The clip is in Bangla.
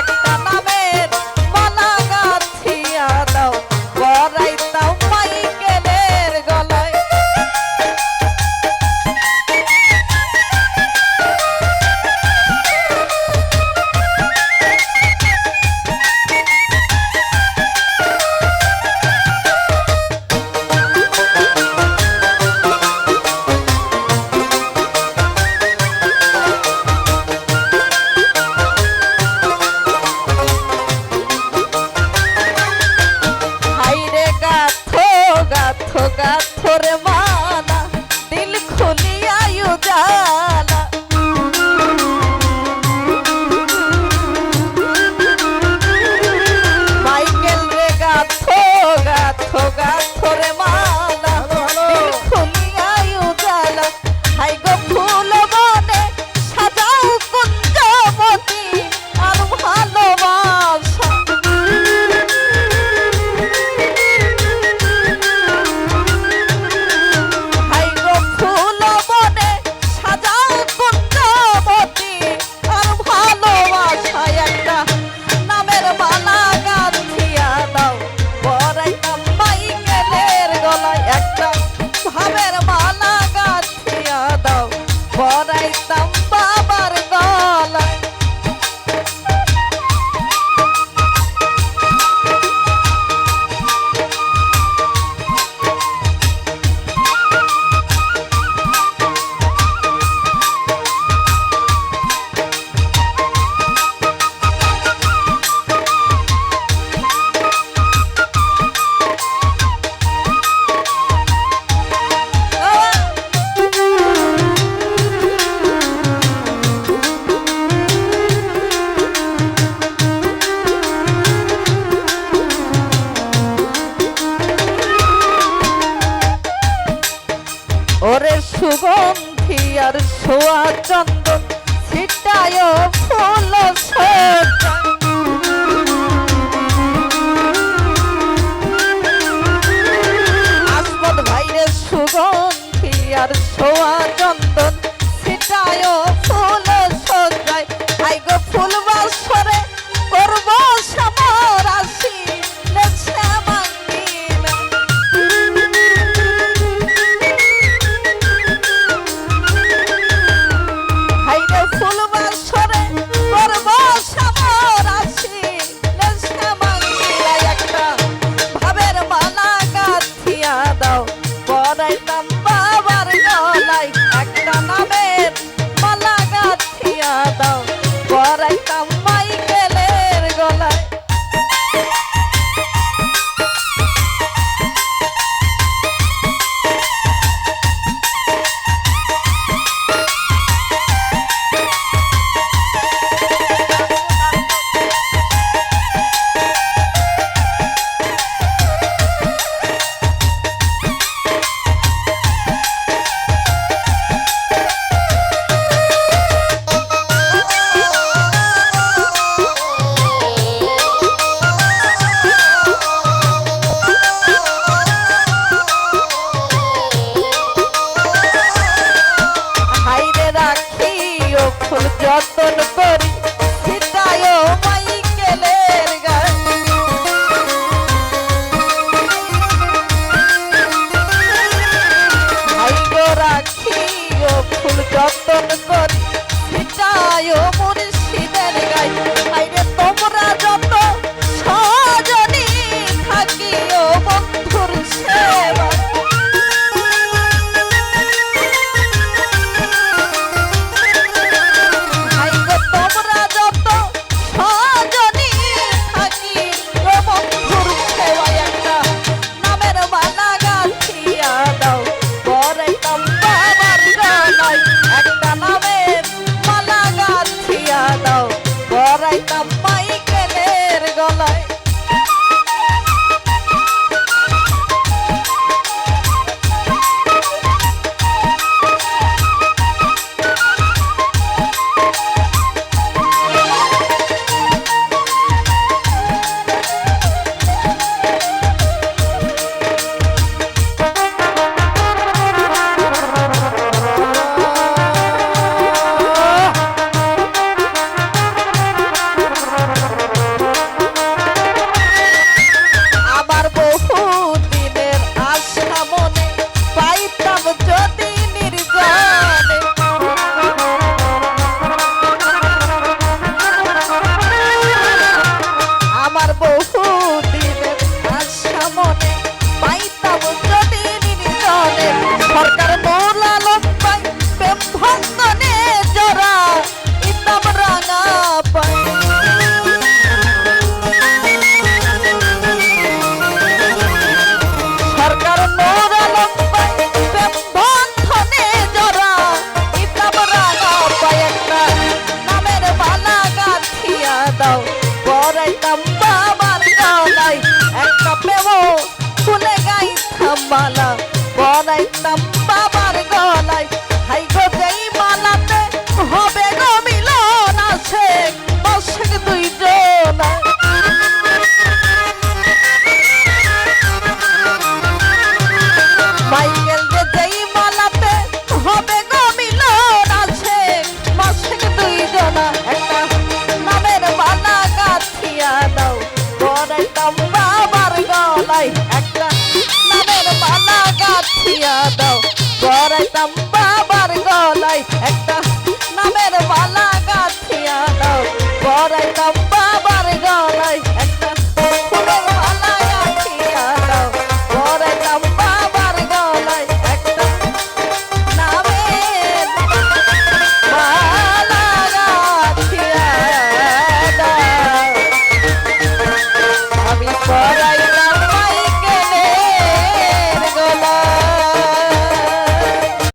একটা সুগন্ধি আর সোয়া চন্দন ছিটায় ফুল সোজা। ভাইরে সুগন্ধি আর সোয়া চন্দন একটা নামের মালা